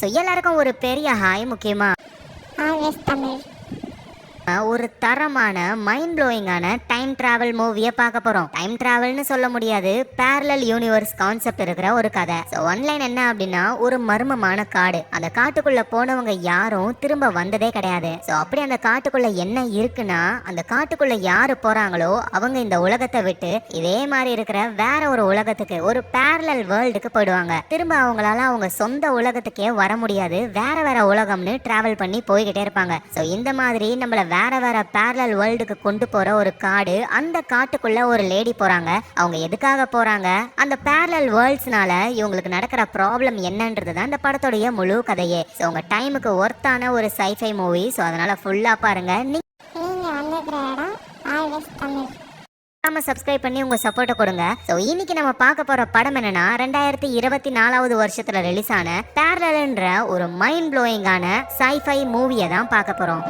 So எல்லாருக்கும் ஒரு பெரிய ஹாய் முக்கியமா? ஆல்வேஸ் தமிழ். ஒரு தரமான மைண்ட் ப்ளோயிங்கான டைம் டிராவல் மூவியை பார்க்க போறோம். டைம் டிராவல்னு சொல்ல முடியாது. பேரலல் யூனிவர்ஸ் கான்செப்ட் இருக்கிற ஒரு கதை. ஸோ ஒன்லைன் என்ன அப்படின்னா ஒரு மர்மமான காடு. அந்த காட்டுக்குள்ள போனவங்க யாரும் திரும்ப வந்ததே கிடையாது. ஸோ அப்படி அந்த காட்டுக்குள்ள என்ன இருக்குன்னா அந்த காட்டுக்குள்ள யாரு போறாங்களோ அவங்க இந்த உலகத்தை விட்டு இதே மாதிரி இருக்கிற வேற ஒரு உலகத்துக்கு ஒரு பேரலல் வேர்ல்டுக்கு போயிடுவாங்க. திரும்ப அவங்களால அவங்க சொந்த உலகத்துக்கே வர முடியாது. வேற வேற உலகம்னு டிராவல் பண்ணி போய்கிட்டே இருப்பாங்க. ஸோ இந்த மாதிரி நம்மள வேற வேற parallel வேர்ல்டுக்கு கொண்டு போற ஒரு காடு அந்த காட்டுக்குள்ள ஒரு லேடி போறாங்க. அவங்க எதுக்காக போறாங்க? அந்த parallel வேர்ல்ட்ஸ்னால இவங்களுக்கு நடக்கிற ப்ராப்ளம் என்னன்றது தான் இந்த படத்துடைய முழு கதையே. ஸோ உங்க டைமுக்கு ஒர்த்தான ஒரு சைஃபை மூவி ஸோ அதனால ஃபுல்லா பாருங்க. நீங்க சப்ஸ்கிரைப் பண்ணி உங்க சப்போர்ட்டை கொடுங்க. ஸோ இன்னைக்கு நம்ம பார்க்க போற படம் என்னன்னா ரெண்டாயிரத்தி இருபத்தி நாலாவது வருஷத்துல ரிலீஸ் ஆன பேரலன்ற ஒரு மைண்ட் ப்ளோயிங்கான சைஃபை மூவியை தான் பார்க்க போறோம்.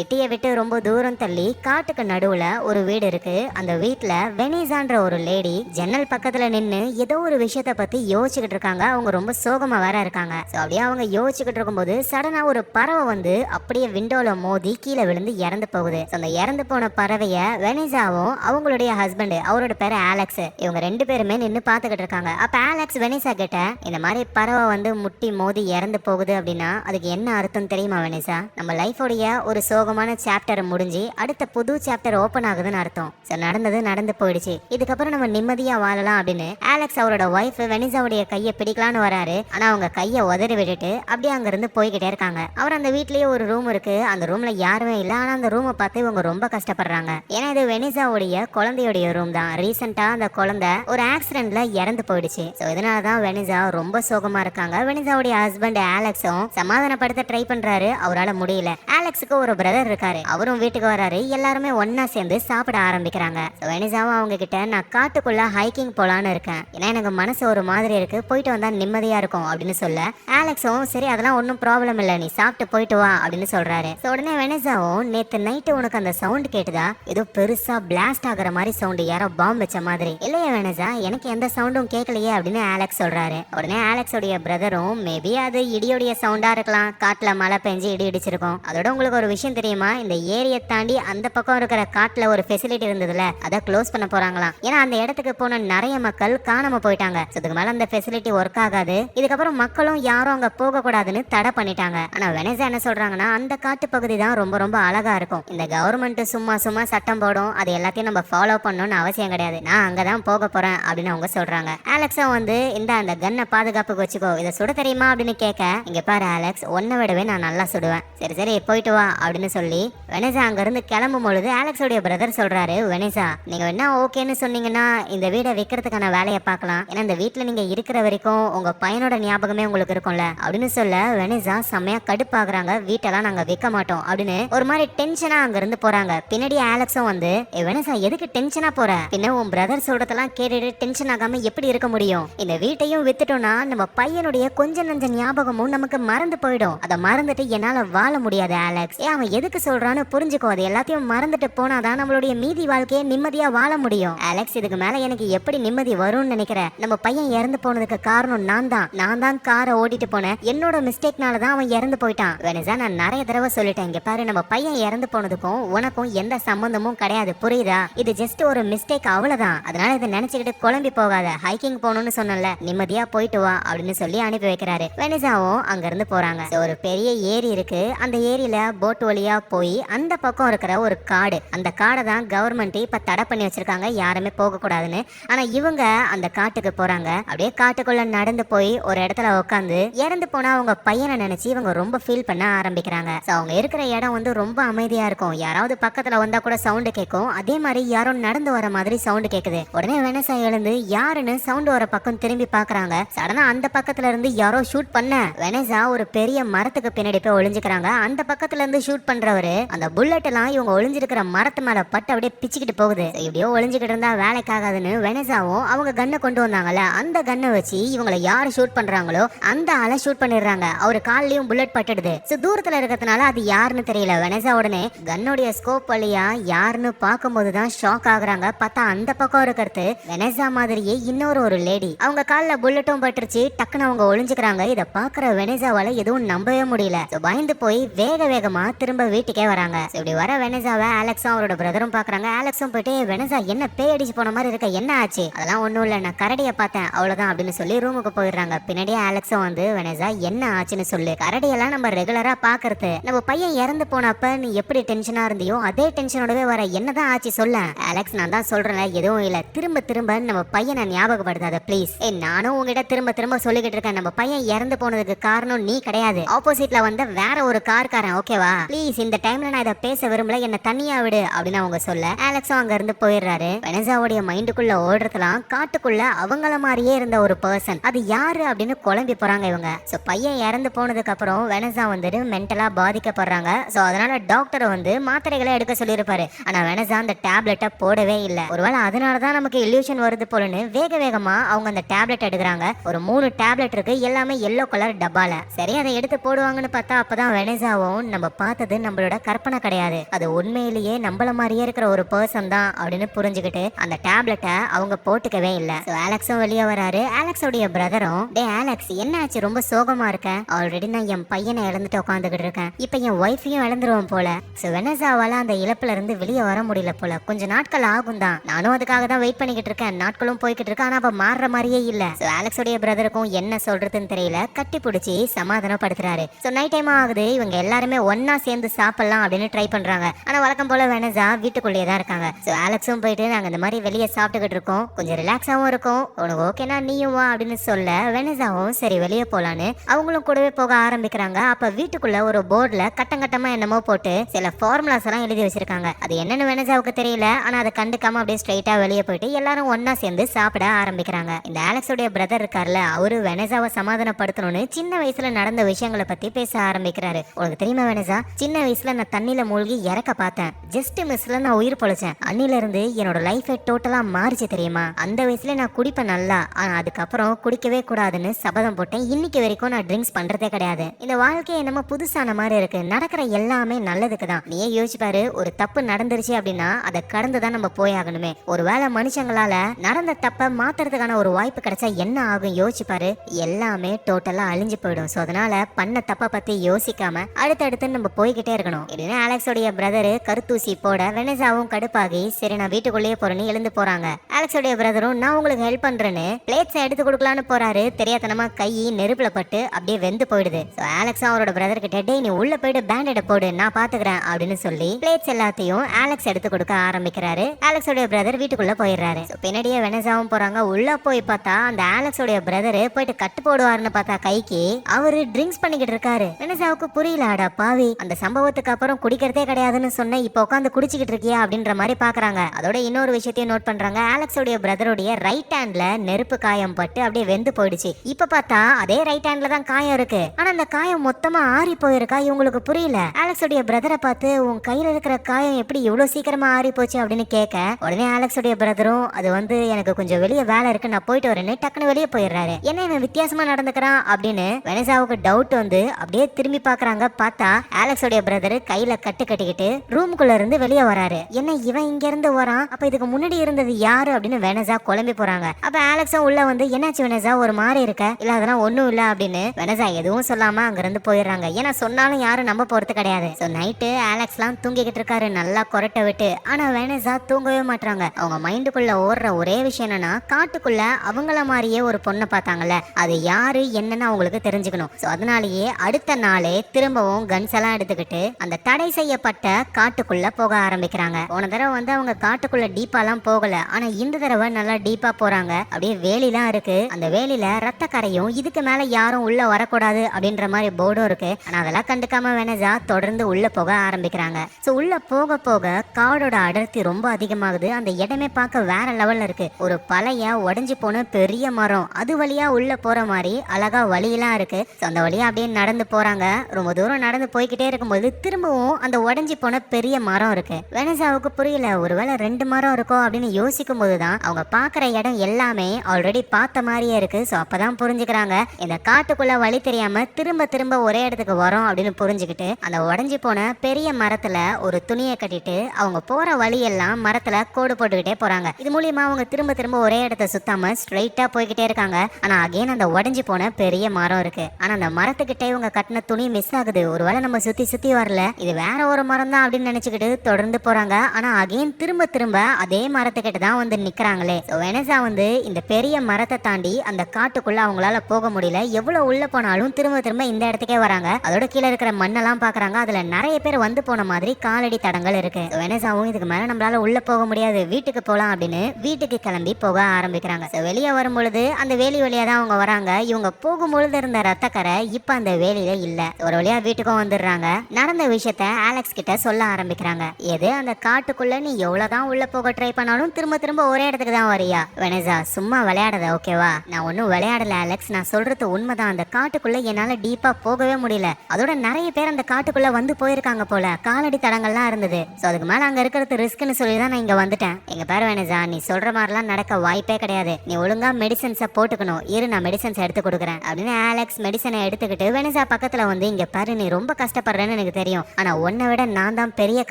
சிட்டியை விட்டு ரொம்ப தூரம் தள்ளி காட்டுக்கு நடுவுல ஒரு வீடு இருக்கு. அந்த வீட்டுல வெனிசான்ற ஒரு லேடி ஜன்னல் பக்கத்துல நின்னு ஏதோ ஒரு விஷயத்த பத்தி யோசிச்சுக்கிட்டு இருக்காங்க. அவங்க ரொம்ப சோகமா வேற இருக்காங்க. ஸோ அப்படியே அவங்க யோசிச்சுக்கிட்டு இருக்கும்போது சடனா ஒரு பறவை வந்து அப்படியே விண்டோல மோதி கீழே விழுந்து இறந்து போகுது. அந்த இறந்து போன பறவைய வெனிசாவும் அவங்களுடைய ஹஸ்பண்ட் அவரோட பேரு ஆலெக்ஸ் இவங்க ரெண்டு பேருமே நின்னு பாத்துக்கிட்டு இருக்காங்க. அப்ப ஆலெக்ஸ் வெனிசா கிட்ட இந்த மாதிரி பறவை வந்து முட்டி மோதி இறந்து போகுது அப்படின்னா அதுக்கு என்ன அர்த்தம் தெரியுமா வெனிசா? நம்ம லைஃபோடைய ஒரு சோகமான சாப்டர் முடிஞ்சு அடுத்த புது சாப்டர் ஓப்பன் ஆகுதுன்னு அர்த்தம். ஸோ நடந்தது நடந்து போயிடுச்சு. இதுக்கப்புறம் நம்ம நிம்மதியா வாழலாம் அப்படின்னு ஆலெக்ஸ் அவரோட ஒய்ஃப் வெனிசாவுடைய கையை பிடிக்கலான்னு வராரு. ஆனா அவங்க கையை உதறி விட்டுட்டு அப்படியே அங்க இருந்து போய்கிட்டே இருக்காங்க. அவர் அந்த வீட்லயே ஒரு ரூம் இருக்கு. அந்த ரூம்ல யாருமே இல்ல. ஆனா அந்த ரூமை பார்த்து இவங்க ரொம்ப கஷ்டப்படுறாங்க. ஏன்னா இது வெனிசாவுடைய குழந்தையுடைய ரூம் தான். ரீசெண்டா அந்த குழந்தை ஒரு ஆக்சிடென்ட்ல இறந்து போயிடுச்சு. ஸோ இதனால தான் வெனிசா ரொம்ப சோகமா இருக்காங்க. வெனிசாவுடைய ஹஸ்பண்ட் ஆலெக்ஸும் சமாதானப்படுத்த ட்ரை பண்றாரு. அவரால் முடியல. ஆலெக்ஸுக்கு ஒரு பிரதர் இருக்காரு. அவரும் வீட்டுக்கு வராரு. எல்லாருமே ஒன்னா சேர்ந்து சாப்பிட ஆரம்பிக்கிறாங்க. வெனிசாவும் அவங்க கிட்ட நான் காட்டுக்குள்ள ஹைக்கிங் போலான்னு இருக்கேன். ஏன்னா எனக்கு மனசு ஒரு மாதிரி இருக்கு. போயிட்டு வந்தா நிம்மதியா இருக்கும் அப்படின்னு சொல்ல ஆலெக்ஸும் சரி அதெல்லாம் ஒன்றும் ப்ராப்ளம் இல்லை. நீ சாப்பிட்டு போயிட்டு வா அப்படின்னு சொல்றாரு. உடனே வெனிசாவும் நேத்து நைட்டு உனக்கு அந்த சவுண்ட் கேட்டுதா? ஏதோ பெருசா பிளாஸ்ட் ஆகுற மாதிரி சவுண்ட் யாரோ பாம்பு வச்ச மாதிரி. இல்லையா வெனசா எனக்கு எந்த சவுண்டும் கேட்கலையே அப்படின்னு ஆலெக்ஸ் சொல்றாரு. உடனே ஆலெக்ஸோடைய பிரதரும் மேபி அது இடியோடைய சவுண்டா இருக்கலாம். காட்டுல மழை பெஞ்சு இடி இடிச்சிருக்கும். அதோட உங்களுக்கு ஒரு விஷயம் தெரியுமா? இந்த ஏரியை தாண்டி அந்த பக்கம் இருக்கிற காட்டுல ஒரு ஃபெசிலிட்டி இருந்ததுல. அதை க்ளோஸ் பண்ண போறாங்களாம். ஏன்னா அந்த இடத்துக்கு போன நிறைய மக்கள் காணாம போயிட்டாங்க. So, இதுக்கு மேல அந்த ஃபெசிலிட்டி ஒர்க் ஆகாது. இதுக்கப்புறம் மக்களும் யாரும் அங்க போக கூடாதுன்னு தடை பண்ணிட்டாங்க. ஆனா வெனசா என்ன சொல்றாங்கன்னா அந்த காட்டு பகுதி தான் ரொம்ப ரொம்ப அழகா இருக்கும். இந்த கவர்மெண்ட் சும்மா சும்மா சட்டம் போடும். அது எல்லாத்தையும் நம்ம ஃபாலோ பண்ணணும்னு அவசியம் கிடையாது. நான் அங்கதான் போக போறேன் அப்படின்னு அவங்க சொல்றாங்க. ஆலெக்ஸும் வந்து இந்த அந்த கன்னை பாதுகாப்புக்கு வச்சுக்கோ. இதை சுட தெரியுமா? அப்படின்னு கேட்க இங்க பாரு ஆலெக்ஸ் ஒன்ன விடவே நான் நல்லா சுடுவேன். சரி சரி போயிட்டு வா. அப்படின்னு சொல்லி வெனசா அங்க இருந்து கிளம்பும் பொழுது ஆலெக்ஸோடைய பிரதர் சொல்றாரு வெனசா நீங்க என்ன ஓகேன்னு சொன்னீங்கன்னா இந்த வீடை விற்கிறதுக்கான வேலையை பார்க்கலாம். ஏன்னா இந்த வீட்டுல நீங்க இருக்கிற வரைக்கும் உங்க பையனோட ஞாபகமே உங்களுக்கு இருக்கும்ல. அப்படின்னு சொல்ல வெனசா செம்மையா கடுப்பாகுறாங்க. வீட்டெல்லாம் நாங்க விற்க மாட்டோம். அப்படின்னு ஒரு மாதிரி டென்ஷனா அங்க இருந்து போறாங்க. பின்னாடி ஆலெக்ஸும் வந்து "ஏய், வெனசா எதுக்கு டென்ஷனா போற? பின்ன உன் பிரதர் சொல்றதெல்லாம் கேட்டுட்டு டென்ஷன் ஆகாம எப்படி இருக்க முடியும்? இந்த வீட்டையும் வித்துட்டோம்னா நம்ம பையனுடைய கொஞ்ச நஞ்ச ஞாபகமும் நமக்கு மறந்து போயிடும். அதை மறந்துட்டு என்னால வாழ முடியாது ஆலெக்ஸ். ஏன் அவன் எதுக்கு சொல்றான்னு புரிஞ்சுக்கோ. அது எல்லாத்தையும் மறந்துட்டு போனாதான் நம்மளுடைய மீதி வாழ்க்கையை நிம்மதியா வாழ முடியும். அலெக்ஸ் இதுக்கு மேல எனக்கு எப்படி நிம்மதி வரும்னு நினைக்கிறேன் நம்ம பையன் இறந்து போனதுக்கு காரணம் நான் தான் நான் தான் காரை ஓட்டிட்டு போனேன். என்னோட மிஸ்டேக்னால தான் அவன் இறந்து போயிட்டான். வெனிசா நான் நிறைய தடவை சொல்லிட்டேன். இங்க பாரு நம்ம பையன் இறந்து போனதுக்கும் உனக்கும் எந்த சம்பந்தமும் கிடையாது. புரியுதா? இது ஜஸ்ட் ஒரு மிஸ்டேக் அவ்வளவுதான். அதனால இதை நினைச்சுக்கிட்டு குழம்பி போகாத. ஹைக்கிங் போகணும்னு சொன்னல நிம்மதியா போயிட்டு வா அப்படின்னு சொல்லி அனுப்பி வைக்கிறாரு. வெனிசாவும் அங்க இருந்து போறாங்க ஒரு பெரிய ஏரி இருக்கு. அந்த ஏரியில போட் வழியா போய் அந்த பக்கம் இருக்கிற ஒரு காடு. அந்த காடை தான் கவர்மெண்ட் இப்போ தடை பண்ணி வச்சிருக்காங்க. யாருமே போகக்கூடாதுன்னு. ஆனால் ஆனா இவங்க அந்த காட்டுக்கு போறாங்க. அப்படியே காட்டுக்குள்ள நடந்து போய் ஒரு இடத்துல உட்காந்து இறந்து போனா அவங்க பையனை நினைச்சு இவங்க ரொம்ப ஃபீல் பண்ண ஆரம்பிக்கிறாங்க. ஸோ அவங்க இருக்கிற இடம் வந்து ரொம்ப அமைதியா இருக்கும். யாராவது பக்கத்துல வந்தா கூட சவுண்டு கேட்கும் அதே மாதிரி யாரோ நடந்து வர மாதிரி சவுண்டு கேட்குது உடனே வெனசா எழுந்து யாருன்னு? சவுண்ட் வர பக்கம் திரும்பி பாக்குறாங்க. சடனா அந்த பக்கத்துல இருந்து யாரோ ஷூட் பண்ண வெனசா ஒரு பெரிய மரத்துக்கு பின்னாடி போய் ஒளிஞ்சுக்கிறாங்க. அந்த பக்கத்துல இருந்து ஷூட் பண்ண பண்றவரு அந்த புல்லட் எல்லாம் இவங்க ஒளிஞ்சிருக்கிற மரத்து மேல பட்டு அப்படியே பிச்சுக்கிட்டு போகுது. இப்படியோ ஒளிஞ்சுக்கிட்டு இருந்தா வேலைக்காகாதுன்னு வெனசாவும் அவங்க கண்ணை கொண்டு வந்தாங்கல்ல அந்த கண்ணை வச்சு இவங்களை யார் ஷூட் பண்றாங்களோ அந்த ஆளை ஷூட் பண்ணிடுறாங்க. அவரு கால்லயும் புல்லட் பட்டுடுது. சோ தூரத்துல இருக்கிறதுனால அது யாருன்னு தெரியல. வெனசா உடனே கன்னுடைய ஸ்கோப் வழியா யாருன்னு பார்க்கும்போது தான் ஷாக் ஆகுறாங்க. பார்த்தா அந்த பக்கம் இருக்கிறது வெனசா மாதிரியே இன்னொரு ஒரு லேடி அவங்க கால்ல புல்லட்டும் பட்டுருச்சு டக்குன்னு அவங்க ஒளிஞ்சுக்கிறாங்க. இத பாக்குற வெனசாவால எதுவும் நம்பவே முடியல. பயந்து போய் வேக வேகமா திரும்ப வீட்டுக்கே வராங்க. இப்படி வர வெனசாவை அலெக்ஸும் அவரோட பிரதரும் பாக்குறாங்க. அலெக்ஸும் போயிட்டு வெனசா என்ன பேய் அடிச்சு போன மாதிரி இருக்க? என்ன ஆச்சு? அதெல்லாம் ஒண்ணும் இல்ல. நான் கரடியை பார்த்தேன். அவ்வளவுதான் அப்படின்னு சொல்லி ரூமுக்கு போயிடுறாங்க. பின்னாடியே அலெக்ஸும் வந்து வெனசா என்ன ஆச்சுன்னு சொல்லு. கரடியெல்லாம் நம்ம ரெகுலரா பாக்குறது. நம்ம பையன் இறந்து போனப்ப நீ எப்படி டென்ஷனா இருந்தியோ அதே டென்ஷனோடவே வர. என்னதான் ஆச்சு சொல்ல? அலெக்ஸ் நான் தான் சொல்றேன் எதுவும் இல்ல. திரும்ப திரும்ப நம்ம பையனை ஞாபகப்படுத்தாத ப்ளீஸ் ஏ நானும் உங்ககிட்ட திரும்ப திரும்ப சொல்லிக்கிட்டு இருக்கேன். நம்ம பையன் இறந்து போனதுக்கு காரணம் நீ கிடையாது. ஆப்போசிட்ல வந்த வேற ஒரு கார்காரன் ஓகேவா ப்ளீஸ் இந்த டைம்ல நான் இதை பேச விரும்பல என்ன தனியா விடு அப்படின்னு அவங்க சொல்ல. ஆலெக்ஸும் அங்க இருந்து போயிடுறாரு. வெனசாவுடைய மைண்டுக்குள்ள ஓடுறதுலாம் காட்டுக்குள்ள அவங்கள மாதிரியே இருந்த ஒரு பர்சன் அது யாரு அப்படின்னு குழம்பி போறாங்க இவங்க. சோ பையன் இறந்து போனதுக்கு அப்புறம் வெனசா வந்துட்டு மென்டலா பாதிக்கப்படுறாங்க. சோ அதனால டாக்டர் வந்து மாத்திரைகளை எடுக்க சொல்லியிருப்பாரு. ஆனா வெனசா அந்த டேப்லெட்டை போடவே இல்ல. ஒருவேளை அதனாலதான் நமக்கு இல்யூஷன் வருது போலன்னு வேக வேகமா அவங்க அந்த டேப்லெட் எடுக்கிறாங்க. ஒரு மூணு டேப்லெட் இருக்கு. எல்லாமே எல்லோ கலர் டப்பால. சரி அதை எடுத்து போடுவாங்கன்னு பார்த்தா அப்பதான் வெனசாவும் நம்ம பார்த்தது நம்மளோட கற்பனை கிடையாது. அது உண்மையிலேயே நம்மள மாதிரியே இருக்கிற ஒரு பர்சன் தான் அப்படின்னு புரிஞ்சுக்கிட்டு அந்த டேப்லெட்டை அவங்க போட்டுக்கவே இல்லை. ஸோ அலெக்ஸும் வெளியே வராரு. ஆலெக்ஸோடைய பிரதரும் டே ஆலெக்ஸ் என்ன ஆச்சு ரொம்ப சோகமா இருக்க? ஆல்ரெடி நான் என் பையனை இழந்துட்டு உட்காந்துக்கிட்டு இருக்கேன். இப்போ என் ஒய்ஃபையும் இழந்துருவோம் போல. ஸோ வெனசாவால அந்த இழப்புல இருந்து வெளியே வர முடியல போல. கொஞ்ச நாட்கள் ஆகும் தான். நானும் அதுக்காக தான் வெயிட் பண்ணிக்கிட்டு இருக்கேன். நாட்களும் போய்கிட்டு இருக்கேன் ஆனா அவ மாறுற மாதிரியே இல்ல. ஸோ ஆலெக்ஸோடைய பிரதருக்கும் என்ன சொல்றதுன்னு தெரியல. கட்டி பிடிச்சி சமாதானப்படுத்துறாரு. ஸோ நைட் டைம் ஆகுது. இவங்க எல்லாருமே ஒன்னா சேர்ந்து சாப்பிடலாம் அப்படின்னு ட்ரை பண்றாங்க. ஆனா வழக்கம் போல வெனஸா வீட்டுக்குள்ளேயே தான் இருக்காங்க. ஸோ அலெக்ஸும் போயிட்டு நாங்க இந்த மாதிரி வெளியே சாப்பிட்டுக்கிட்டு இருக்கோம். கொஞ்சம் ரிலாக்ஸாவும் இருக்கும். உனக்கு ஓகேனா நீயும் வா அப்படின்னு சொல்ல வெனஸாவும் சரி வெளியே போலான்னு அவங்களும் கூடவே போக ஆரம்பிக்கிறாங்க. அப்ப வீட்டுக்குள்ள ஒரு போர்டுல கட்டங்கட்டமா என்னமோ போட்டு சில ஃபார்முலாஸ் எல்லாம் எழுதி வச்சிருக்காங்க. அது என்னன்னு வெனஸாவுக்கு தெரியல. ஆனா அதை கண்டுக்காம அப்படியே ஸ்ட்ரைட்டா வெளியே போயிட்டு எல்லாரும் ஒன்றா சேர்ந்து சாப்பிட ஆரம்பிக்கிறாங்க. இந்த ஆலெக்ஸோடைய பிரதர் இருக்கார்ல அவரு வெனஸாவை சமாதானப்படுத்தணும்னு சின்ன வயசுல நடந்த விஷயங்களை பத்தி பேச ஆரம்பிக்கிறாரு. உனக்கு தெரியுமா வெனஸா சின்ன வயசுல நான் தண்ணியில மூழ்கி இறக்க பார்த்தேன். ஜஸ்ட் மிஸ்ல நான் உயிர் பொழைச்சேன். அன்னில இருந்து என்னோட லைஃபே டோட்டலா மாறிச்சு தெரியுமா? அந்த வயசுல நான் குடிப்பேன் நல்லா. ஆனா அதுக்கப்புறம் குடிக்கவே கூடாதுன்னு சபதம் போட்டேன். இன்னைக்கு வரைக்கும் நான் ட்ரிங்க்ஸ் பண்றதே கிடையாது. இந்த வாழ்க்கை என்னமோ புதுசான மாதிரி இருக்கு. நடக்கிற எல்லாமே நல்லதுக்கு தான். நீயே யோசிச்சு ஒரு தப்பு நடந்துருச்சு அப்படின்னா அதை கடந்து தான் நம்ம போயாகணுமே ஒருவேளை மனுஷங்களால நடந்த தப்ப மாத்துறதுக்கான ஒரு வாய்ப்பு கிடைச்சா என்ன ஆகும்? யோசிச்சு எல்லாமே டோட்டலா அழிஞ்சு போயிடும். ஸோ அதனால பண்ண தப்ப பத்தி யோசிக்காம அடுத்தடுத்து நம்ம போய்கிட்டே பண்ணிக்கிட்டே இருக்கணும். இதுன்னு அலெக்ஸோடைய பிரதர் கருத்தூசி போட வெனசாவும் கடுப்பாகி சரி நான் வீட்டுக்குள்ளேயே போறேன்னு எழுந்து போறாங்க. அலெக்ஸோடைய பிரதரும் நான் உங்களுக்கு ஹெல்ப் பண்றேன்னு பிளேட்ஸ் எடுத்து கொடுக்கலான்னு போறாரு. தெரியாதனமா கை நெருப்புல பட்டு அப்படியே வெந்து போயிடுது. ஸோ அலெக்ஸ் அவரோட பிரதர் கிட்ட டே நீ உள்ள போயிட்டு பேண்டட போடு நான் பாத்துக்கிறேன் அப்படின்னு சொல்லி பிளேட்ஸ் எல்லாத்தையும் அலெக்ஸ் எடுத்து கொடுக்க ஆரம்பிக்கிறாரு. அலெக்ஸோடைய பிரதர் வீட்டுக்குள்ள போயிடுறாரு. பின்னாடியே வெனசாவும் போறாங்க. உள்ள போய் பார்த்தா அந்த அலெக்ஸோடைய பிரதர் போயிட்டு கட்டு போடுவாருன்னு பார்த்தா கைக்கு அவரு ட்ரிங்க்ஸ் பண்ணிக்கிட்டு இருக்காரு. வெனசாவுக்கு புரியல அடா பாவி அந்த சம்பவம் சம்பவத்துக்கு அப்புறம் குடிக்கிறதே கிடையாதுன்னு சொன்னேன் இப்போ உட்காந்து குடிச்சிக்கிட்டு இருக்கியா? அப்படின்ற மாதிரி பாக்குறாங்க. அதோட இன்னொரு விஷயத்தையும் நோட் பண்றாங்க. ஆலெக்ஸோடைய பிரதருடைய ரைட் ஹேண்ட்ல நெருப்பு காயம் பட்டு அப்படியே வெந்து போயிடுச்சு. இப்போ பார்த்தா அதே ரைட் ஹேண்ட்ல தான் காயம் இருக்கு. ஆனா அந்த காயம் மொத்தமா ஆறி போயிருக்கா? இவங்களுக்கு புரியல. ஆலெக்ஸோடைய பிரதரை பார்த்து உன் கையில் இருக்கிற காயம் எப்படி இவ்வளவு சீக்கிரமா ஆறி போச்சு? அப்படின்னு கேட்க உடனே ஆலெக்ஸோடைய பிரதரும் அது வந்து எனக்கு கொஞ்சம் வெளியே வேலை இருக்கு. நான் போயிட்டு வரேன்னு டக்குன்னு வெளியே போயிடுறாரு. என்ன இவன் வித்தியாசமா நடந்துக்கிறான்? அப்படின்னு வெனசாவுக்கு டவுட் வந்து அப்படியே திரும்பி பார்க்குறாங்க. பார்த்தா ஆலெக்ஸோடைய பிரதர் கையில கட்டு கட்டிக்கிட்டு ரூம்குள்ள இருந்து வெளியே வராரு. என்ன இவன் இங்க இருந்து வரான்? அப்ப இதுக்கு முன்னாடி இருந்தது யாரு? அப்படின்னு வெனசா குழம்பி போறாங்க. அப்ப ஆலெக்ஸா உள்ள வந்து என்னாச்சு வெனசா ஒரு மாதிரி இருக்க? இல்ல அதெல்லாம் ஒண்ணும் இல்ல அப்படின்னு வெனசா எதுவும் சொல்லாம அங்க இருந்து போயிடுறாங்க. ஏன்னா சொன்னாலும் யாரும் நம்ப போறது கிடையாது. ஸோ நைட்டு எல்லாம் தூங்கிக்கிட்டு இருக்காரு. நல்லா கொரட்டை விட்டு. ஆனா வெனசா தூங்கவே மாட்டாங்க அவங்க மைண்டுக்குள்ள ஓடுற ஒரே விஷயம் என்னன்னா காட்டுக்குள்ள அவங்கள மாதிரியே ஒரு பொண்ணை பார்த்தாங்கல்ல. அது யாரு என்னன்னு அவங்களுக்கு தெரிஞ்சுக்கணும். ஸோ அதனாலேயே அடுத்த நாளே திரும்பவும் கன்ஸ் எல்லாம் எடுத்துக்கிட்டு அந்த தடை செய்யப்பட்ட காட்டுக்குள்ள போக ஆரம்பிக்கிறாங்க. போன தடவை வந்து அவங்க காட்டுக்குள்ள டீப்பாலாம் போகல. ஆனா இந்த தடவை நல்லா டீப்பா போறாங்க. அப்படியே வேலிலாம் இருக்கு. அந்த வேலியில ரத்த கரையும் இதுக்கு மேல யாரும் உள்ள வரக்கூடாது அப்படின்ற மாதிரி போர்டும் இருக்கு. ஆனா அதெல்லாம் கண்டுக்காம வேணஜா தொடர்ந்து உள்ள போக ஆரம்பிக்கிறாங்க. சோ உள்ள போக போக காடோட அடர்த்தி ரொம்ப அதிகமாகுது. அந்த இடமே பார்க்க வேற லெவல்ல இருக்கு. ஒரு பழைய உடஞ்சி போன பெரிய மரம். அது வழியா உள்ள போற மாதிரி அழகா வழியெல்லாம் இருக்கு. அந்த வழியா அப்படியே நடந்து போறாங்க. ரொம்ப தூரம் நடந்து போய்கிட்டே இருக்கும்போது திரும்பவும் அந்த உடஞ்சி போன பெரிய மரம் இருக்கு. வெனசாவுக்கு புரியல ஒருவேளை ரெண்டு மரம் இருக்கோ அப்படின்னு யோசிக்கும் போதுதான் அவங்க பாக்குற இடம் எல்லாமே ஆல்ரெடி பார்த்த மாதிரியே இருக்கு. ஸோ அப்பதான் புரிஞ்சுக்கிறாங்க. இந்த காட்டுக்குள்ள வழி தெரியாம திரும்ப திரும்ப ஒரே இடத்துக்கு வரோம் அப்படின்னு புரிஞ்சுக்கிட்டு அந்த உடஞ்சி போன பெரிய மரத்துல ஒரு துணியை கட்டிட்டு அவங்க போற வழியெல்லாம் மரத்துல கோடு போட்டுக்கிட்டே போறாங்க. இது மூலியமா அவங்க திரும்ப திரும்ப ஒரே இடத்த சுத்தாம ஸ்ட்ரைட்டா போய்கிட்டே இருக்காங்க. ஆனா அகைன் அந்த உடஞ்சி போன பெரிய மரம் இருக்கு. ஆனா அந்த மரத்துக்கிட்டே இவங்க கட்டின துணி மிஸ் ஆகுது. ஒருவேளை நம்ம சுத்தி சுத்தி வரல. இது வேற ஒரு மரம் தான் அப்படின்னு நினைச்சுக்கிட்டு தொடர்ந்து போறாங்க. ஆனா அகைன் திரும்ப திரும்ப அதே மரத்துக்கிட்ட தான் வந்து நிக்கிறாங்களே. வெனசா வந்து இந்த பெரிய மரத்தை தாண்டி அந்த காட்டுக்குள்ள அவங்களால போக முடியல. எவ்வளவு உள்ள போனாலும் திரும்ப திரும்ப இந்த இடத்துக்கே வராங்க. அதோட கீழே இருக்கிற மண்ணெல்லாம் பாக்குறாங்க. அதுல நிறைய பேர் வந்து போன மாதிரி காலடி தடங்கள் இருக்கு. வெனசாவும் இதுக்கு மேல நம்மளால உள்ள போக முடியாது. வீட்டுக்கு போலாம் அப்படின்னு வீட்டுக்கு கிளம்பி போக ஆரம்பிக்கிறாங்க. வெளியே வரும் பொழுது அந்த வேலி வழியா தான் அவங்க வராங்க. இவங்க போகும்பொழுது இருந்த ரத்தக்கரை இப்ப அந்த வேலியில இல்ல. ஒரு வழியா வீட்டுக்கும் வந்துடுறாங்க. நடந்த விஷயத்த ஆலெக்ஸ் கிட்ட சொல்ல ஆரம்பிக்கிறாங்க. எது? அந்த காட்டுக்குள்ள நீ எவ்வளவுதான் உள்ள போக ட்ரை பண்ணாலும் திரும்ப திரும்ப ஒரே இடத்துக்கு தான் வரியா? வெனசா சும்மா விளையாடாத ஓகேவா நான் ஒன்றும் விளையாடல அலெக்ஸ் நான் சொல்றது உண்மைதான். அந்த காட்டுக்குள்ள என்னால டீப்பா போகவே முடியல. அதோட நிறைய பேர் அந்த காட்டுக்குள்ள வந்து போயிருக்காங்க போல. காலடி தடங்கள்லாம் இருந்தது. ஸோ அதுக்கு மேல அங்க இருக்கிறது ரிஸ்க்னு சொல்லி தான் நான் இங்க வந்துட்டேன். எங்க பேர் வெனசா நீ சொல்ற மாதிரிலாம் நடக்க வாய்ப்பே கிடையாது. நீ ஒழுங்கா மெடிசன்ஸை போட்டுக்கணும். இரு நான் மெடிசன்ஸ் எடுத்து கொடுக்குறேன். அப்படின்னு ஆலெக்ஸ் மெடிசனை எடுத்துக்கிட்டு வெனசா பக்கத்துல வந்து இங்க பாரு நீ ரொம்ப கஷ்டப்படுறேன்னு எனக்கு தெரியும். ஆனா உன்னை விட நான் தான் பெரிய